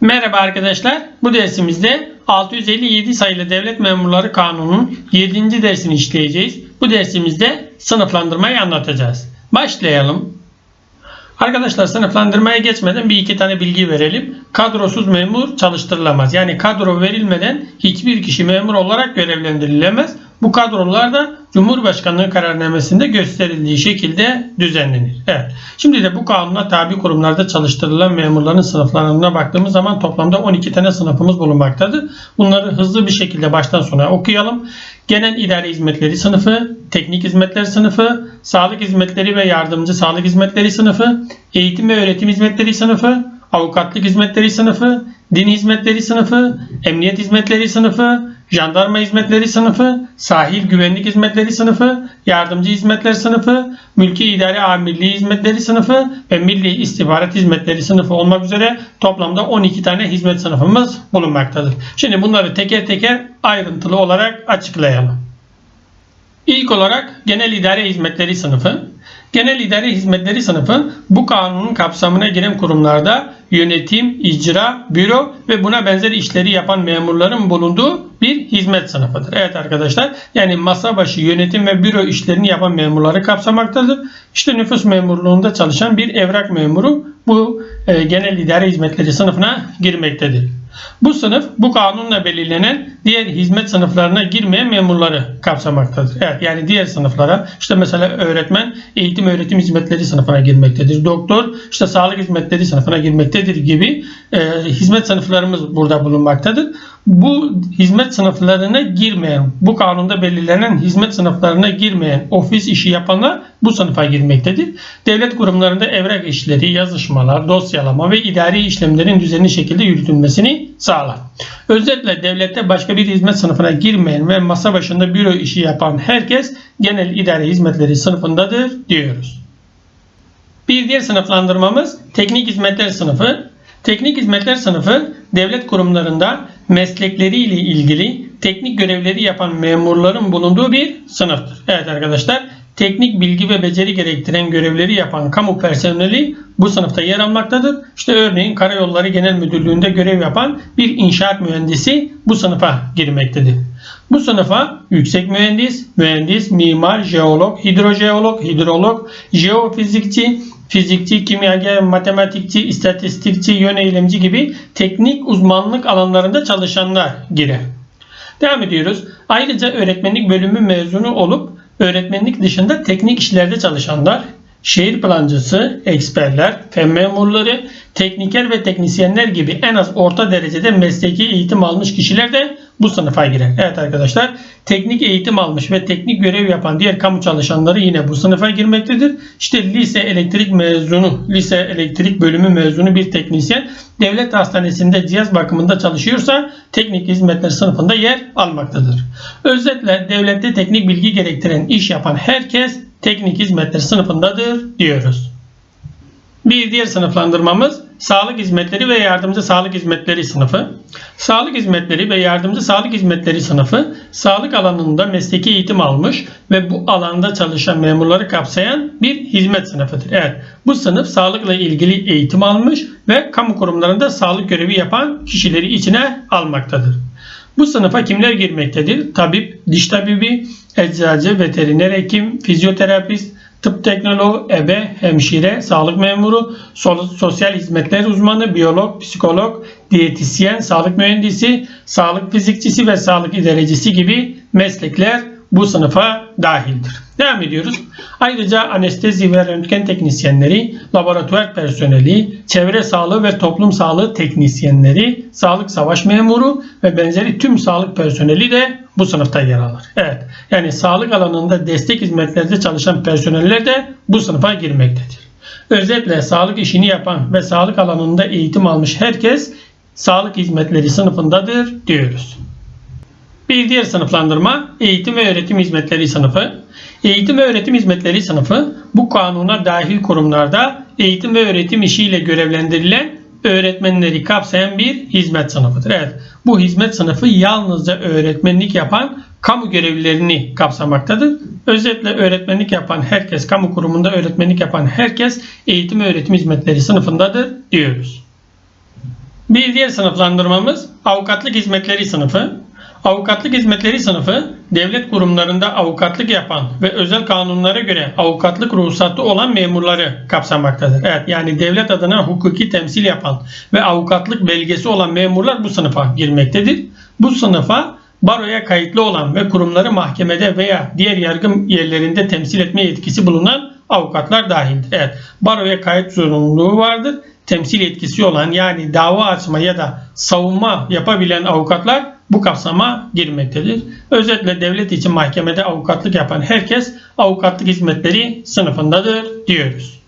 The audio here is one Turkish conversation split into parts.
Merhaba arkadaşlar. Bu dersimizde 657 sayılı Devlet Memurları Kanunu'nun 7. dersini işleyeceğiz. Bu dersimizde sınıflandırmayı anlatacağız. Başlayalım. Arkadaşlar sınıflandırmaya geçmeden bir iki tane bilgi verelim. Kadrosuz memur çalıştırılamaz. Yani kadro verilmeden hiçbir kişi memur olarak görevlendirilemez. Bu kadrolar da Cumhurbaşkanlığı kararnamesinde gösterildiği şekilde düzenlenir. Evet. Şimdi de bu kanuna tabi kurumlarda çalıştırılan memurların sınıflarına baktığımız zaman toplamda 12 tane sınıfımız bulunmaktadır. Bunları hızlı bir şekilde baştan sona okuyalım. Genel idare hizmetleri sınıfı, teknik hizmetler sınıfı, sağlık hizmetleri ve yardımcı sağlık hizmetleri sınıfı, eğitim ve öğretim hizmetleri sınıfı, avukatlık hizmetleri sınıfı, din hizmetleri sınıfı, emniyet hizmetleri sınıfı, jandarma hizmetleri sınıfı, sahil güvenlik hizmetleri sınıfı, yardımcı hizmetler sınıfı, mülki idare amirliği hizmetleri sınıfı ve milli istihbarat hizmetleri sınıfı olmak üzere toplamda 12 tane hizmet sınıfımız bulunmaktadır. Şimdi bunları teker teker ayrıntılı olarak açıklayalım. İlk olarak genel idare hizmetleri sınıfı. Genel idare hizmetleri sınıfı bu kanunun kapsamına giren kurumlarda yönetim, icra, büro ve buna benzer işleri yapan memurların bulunduğu bir hizmet sınıfıdır. Evet arkadaşlar yani masa başı yönetim ve büro işlerini yapan memurları kapsamaktadır. İşte nüfus memurluğunda çalışan bir evrak memuru bu e, genel idare hizmetleri sınıfına girmektedir. Bu sınıf bu kanunla belirlenen diğer hizmet sınıflarına girmeyen memurları kapsamaktadır. Evet yani diğer sınıflara işte mesela öğretmen eğitim öğretim hizmetleri sınıfına girmektedir. Doktor işte sağlık hizmetleri sınıfına girmektedir gibi e, hizmet sınıflarımız burada bulunmaktadır. Bu hizmet sınıflarına girmeyen, bu kanunda belirlenen hizmet sınıflarına girmeyen ofis işi yapanlar bu sınıfa girmektedir. Devlet kurumlarında evrak işleri, yazışmalar, dosyalama ve idari işlemlerin düzenli şekilde yürütülmesini sağlar. Özetle devlette başka bir hizmet sınıfına girmeyen ve masa başında büro işi yapan herkes genel idare hizmetleri sınıfındadır diyoruz. Bir diğer sınıflandırmamız teknik hizmetler sınıfı. Teknik hizmetler sınıfı devlet kurumlarında meslekleriyle ilgili teknik görevleri yapan memurların bulunduğu bir sınıftır. Evet arkadaşlar teknik bilgi ve beceri gerektiren görevleri yapan kamu personeli bu sınıfta yer almaktadır. İşte örneğin Karayolları Genel Müdürlüğü'nde görev yapan bir inşaat mühendisi bu sınıfa girmektedir. Bu sınıfa yüksek mühendis, mühendis, mimar, jeolog, hidrojeolog, hidrolog, jeofizikçi, fizikçi, kimyager, matematikçi, istatistikçi, yöneylemci gibi teknik uzmanlık alanlarında çalışanlar girer. Devam ediyoruz. Ayrıca öğretmenlik bölümü mezunu olup öğretmenlik dışında teknik işlerde çalışanlar, şehir plancısı, eksperler, fen memurları, tekniker ve teknisyenler gibi en az orta derecede mesleki eğitim almış kişiler de bu sınıfa girer. Evet arkadaşlar teknik eğitim almış ve teknik görev yapan diğer kamu çalışanları yine bu sınıfa girmektedir. İşte lise elektrik mezunu, lise elektrik bölümü mezunu bir teknisyen devlet hastanesinde cihaz bakımında çalışıyorsa teknik hizmetler sınıfında yer almaktadır. Özetle devlette teknik bilgi gerektiren iş yapan herkes teknik hizmetler sınıfındadır diyoruz. Bir diğer sınıflandırmamız sağlık hizmetleri ve yardımcı sağlık hizmetleri sınıfı. Sağlık hizmetleri ve yardımcı sağlık hizmetleri sınıfı sağlık alanında mesleki eğitim almış ve bu alanda çalışan memurları kapsayan bir hizmet sınıfıdır. Evet bu sınıf sağlıkla ilgili eğitim almış ve kamu kurumlarında sağlık görevi yapan kişileri içine almaktadır. Bu sınıfa kimler girmektedir? Tabip, diş tabibi, eczacı, veteriner hekim, fizyoterapist, tıp teknoloğu, ebe, hemşire, sağlık memuru, sosyal hizmetler uzmanı, biyolog, psikolog, diyetisyen, sağlık mühendisi, sağlık fizikçisi ve sağlık idarecisi gibi meslekler bu sınıfa dahildir. Devam ediyoruz. Ayrıca anestezi ve röntgen teknisyenleri, laboratuvar personeli, çevre sağlığı ve toplum sağlığı teknisyenleri, sağlık savaş memuru ve benzeri tüm sağlık personeli de bu sınıfta yer alır. Evet. Yani sağlık alanında destek hizmetlerde çalışan personeller de bu sınıfa girmektedir. Özetle sağlık işini yapan ve sağlık alanında eğitim almış herkes sağlık hizmetleri sınıfındadır diyoruz. Bir diğer sınıflandırma eğitim ve öğretim hizmetleri sınıfı. Eğitim ve öğretim hizmetleri sınıfı bu kanuna dahil kurumlarda eğitim ve öğretim işiyle görevlendirilen öğretmenleri kapsayan bir hizmet sınıfıdır. Evet, bu hizmet sınıfı yalnızca öğretmenlik yapan kamu görevlilerini kapsamaktadır. Özetle öğretmenlik yapan herkes, kamu kurumunda öğretmenlik yapan herkes eğitim öğretim hizmetleri sınıfındadır diyoruz. Bir diğer sınıflandırmamız avukatlık hizmetleri sınıfı. Avukatlık hizmetleri sınıfı devlet kurumlarında avukatlık yapan ve özel kanunlara göre avukatlık ruhsatı olan memurları kapsamaktadır. Evet yani devlet adına hukuki temsil yapan ve avukatlık belgesi olan memurlar bu sınıfa girmektedir. Bu sınıfa baroya kayıtlı olan ve kurumları mahkemede veya diğer yargı yerlerinde temsil etme yetkisi bulunan avukatlar dahildir. Evet, baroya kayıt zorunluluğu vardır. Temsil yetkisi olan yani dava açma ya da savunma yapabilen avukatlar bu kapsama girmektedir. Özetle devlet için mahkemede avukatlık yapan herkes avukatlık hizmetleri sınıfındadır diyoruz.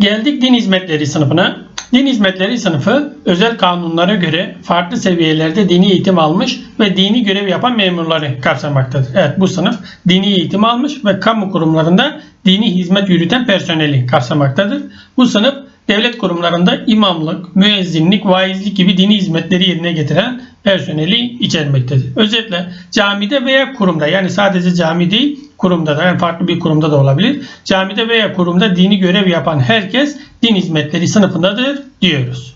Geldik din hizmetleri sınıfına. Din hizmetleri sınıfı özel kanunlara göre farklı seviyelerde dini eğitim almış ve dini görev yapan memurları kapsamaktadır. Evet bu sınıf dini eğitim almış ve kamu kurumlarında dini hizmet yürüten personeli kapsamaktadır. Bu sınıf devlet kurumlarında imamlık, müezzinlik, vaizlik gibi dini hizmetleri yerine getiren personeli içermektedir. Özetle camide veya kurumda yani sadece cami değil kurumda da yani farklı bir kurumda da olabilir. Camide veya kurumda dini görev yapan herkes din hizmetleri sınıfındadır diyoruz.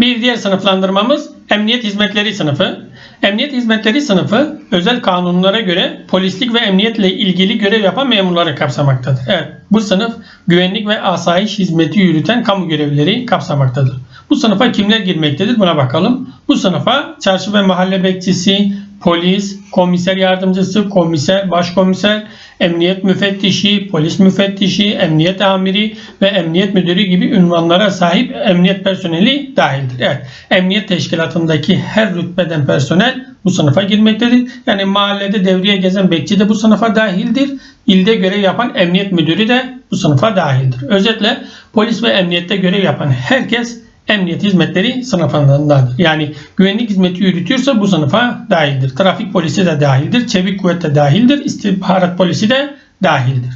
Bir diğer sınıflandırmamız emniyet hizmetleri sınıfı. Emniyet hizmetleri sınıfı özel kanunlara göre polislik ve emniyetle ilgili görev yapan memurları kapsamaktadır. Evet bu sınıf güvenlik ve asayiş hizmeti yürüten kamu görevlileri kapsamaktadır. Bu sınıfa kimler girmektedir buna bakalım. Bu sınıfa çarşı ve mahalle bekçisi, polis, komiser yardımcısı, komiser, başkomiser, emniyet müfettişi, polis müfettişi, emniyet amiri ve emniyet müdürü gibi ünvanlara sahip emniyet personeli dahildir. Evet, emniyet teşkilatındaki her rütbeden personel bu sınıfa girmektedir. Yani mahallede devriye gezen bekçi de bu sınıfa dahildir. İlde görev yapan emniyet müdürü de bu sınıfa dahildir. Özetle polis ve emniyette görev yapan herkes emniyet hizmetleri sınıfındandır. Yani güvenlik hizmeti yürütüyorsa bu sınıfa dahildir. Trafik polisi de dahildir. Çevik kuvvet de dahildir. İstihbarat polisi de dahildir.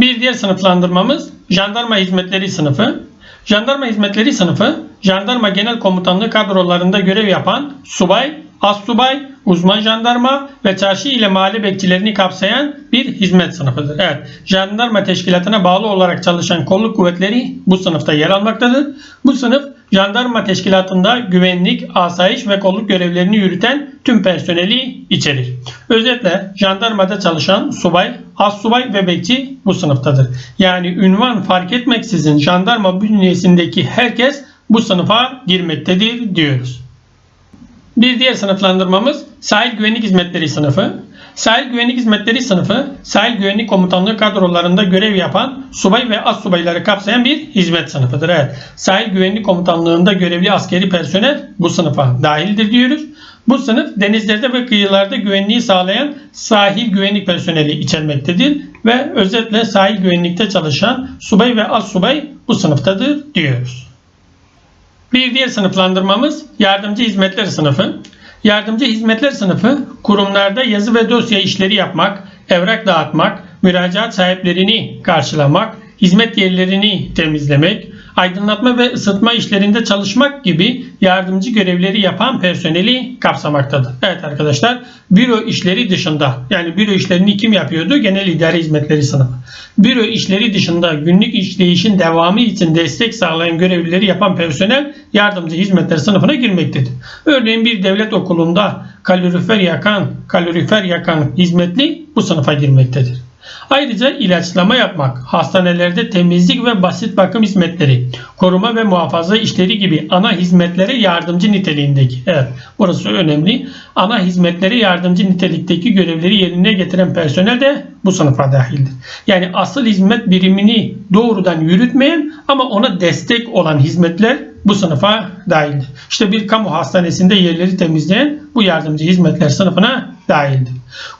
Bir diğer sınıflandırmamız jandarma hizmetleri sınıfı. Jandarma hizmetleri sınıfı jandarma genel komutanlığı kadrolarında görev yapan subay, assubay, uzman jandarma ve çarşı ile mahalle bekçilerini kapsayan bir hizmet sınıfıdır. Evet, jandarma teşkilatına bağlı olarak çalışan kolluk kuvvetleri bu sınıfta yer almaktadır. Bu sınıf jandarma teşkilatında güvenlik, asayiş ve kolluk görevlerini yürüten tüm personeli içerir. Özetle jandarmada çalışan subay, assubay ve bekçi bu sınıftadır. Yani ünvan fark etmeksizin jandarma bünyesindeki herkes bu sınıfa girmektedir diyoruz. Bir diğer sınıflandırmamız sahil güvenlik hizmetleri sınıfı. Sahil güvenlik hizmetleri sınıfı sahil güvenlik komutanlığı kadrolarında görev yapan subay ve az subayları kapsayan bir hizmet sınıfıdır. Evet. Sahil güvenlik komutanlığında görevli askeri personel bu sınıfa dahildir diyoruz. Bu sınıf denizlerde ve kıyılarda güvenliği sağlayan sahil güvenlik personeli içermektedir ve özetle sahil güvenlikte çalışan subay ve az subay bu sınıftadır diyoruz. Bir diğer sınıflandırmamız yardımcı hizmetler sınıfı. Yardımcı hizmetler sınıfı kurumlarda yazı ve dosya işleri yapmak, evrak dağıtmak, müracaat sahiplerini karşılamak, hizmet yerlerini temizlemek, aydınlatma ve ısıtma işlerinde çalışmak gibi yardımcı görevleri yapan personeli kapsamaktadır. Evet arkadaşlar büro işleri dışında yani büro işlerini kim yapıyordu? Genel idare hizmetleri sınıfı. Büro işleri dışında günlük işleyişin devamı için destek sağlayan görevlileri yapan personel yardımcı hizmetler sınıfına girmektedir. Örneğin bir devlet okulunda kalorifer yakan, kalorifer yakan hizmetli bu sınıfa girmektedir. Ayrıca ilaçlama yapmak, hastanelerde temizlik ve basit bakım hizmetleri, koruma ve muhafaza işleri gibi ana hizmetlere yardımcı niteliğindeki. Evet, burası önemli. Ana hizmetlere yardımcı nitelikteki görevleri yerine getiren personel de bu sınıfa dahildir. Yani asıl hizmet birimini doğrudan yürütmeyen ama ona destek olan hizmetler bu sınıfa dahildir. İşte bir kamu hastanesinde yerleri temizleyen bu yardımcı hizmetler sınıfına dahildir.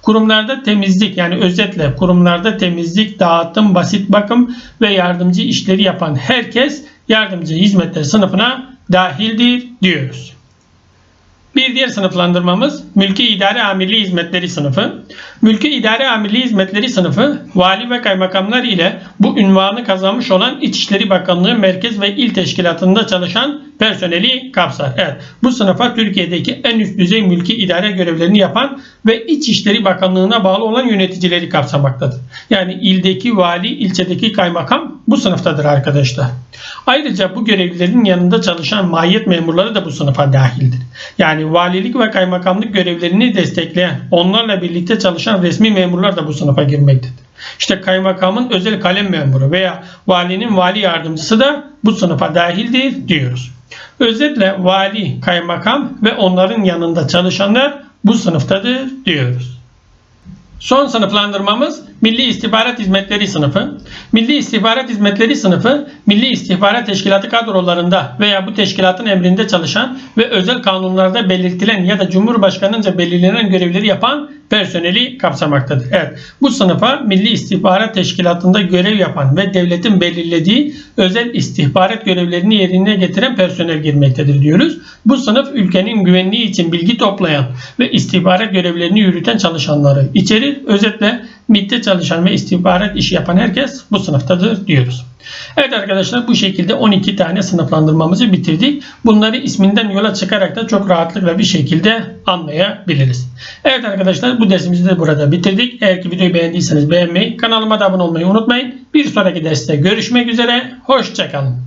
Kurumlarda temizlik yani özetle kurumlarda temizlik, dağıtım, basit bakım ve yardımcı işleri yapan herkes yardımcı hizmetler sınıfına dahildir diyoruz. Bir diğer sınıflandırmamız Mülki İdare Amirliği Hizmetleri sınıfı. Mülki İdare Amirliği Hizmetleri sınıfı vali ve kaymakamlar ile bu ünvanı kazanmış olan İçişleri Bakanlığı merkez ve il teşkilatında çalışan personeli kapsar. Evet, bu sınıfa Türkiye'deki en üst düzey mülki idare görevlerini yapan ve İçişleri Bakanlığı'na bağlı olan yöneticileri kapsamaktadır. Yani ildeki vali, ilçedeki kaymakam bu sınıftadır arkadaşlar. Ayrıca bu görevlilerin yanında çalışan mahiyet memurları da bu sınıfa dahildir. Yani valilik ve kaymakamlık görevlerini destekleyen, onlarla birlikte çalışan resmi memurlar da bu sınıfa girmektedir. İşte kaymakamın özel kalem memuru veya valinin vali yardımcısı da bu sınıfa dahildir diyoruz. Özetle vali, kaymakam ve onların yanında çalışanlar bu sınıftadır diyoruz. Son sınıflandırmamız Milli İstihbarat Hizmetleri sınıfı. Milli İstihbarat Hizmetleri sınıfı Milli İstihbarat Teşkilatı kadrolarında veya bu teşkilatın emrinde çalışan ve özel kanunlarda belirtilen ya da Cumhurbaşkanınca belirlenen görevleri yapan personeli kapsamaktadır. Evet, bu sınıfa Milli İstihbarat Teşkilatı'nda görev yapan ve devletin belirlediği özel istihbarat görevlerini yerine getiren personel girmektedir diyoruz. Bu sınıf ülkenin güvenliği için bilgi toplayan ve istihbarat görevlerini yürüten çalışanları içerir. Özetle MİT'te çalışan ve istihbarat işi yapan herkes bu sınıftadır diyoruz. Evet arkadaşlar bu şekilde 12 tane sınıflandırmamızı bitirdik. Bunları isminden yola çıkarak da çok rahatlıkla bir şekilde anlayabiliriz. Evet arkadaşlar bu dersimizi de burada bitirdik. Eğer ki videoyu beğendiyseniz beğenmeyi, kanalıma da abone olmayı unutmayın. Bir sonraki derste görüşmek üzere. Hoşçakalın.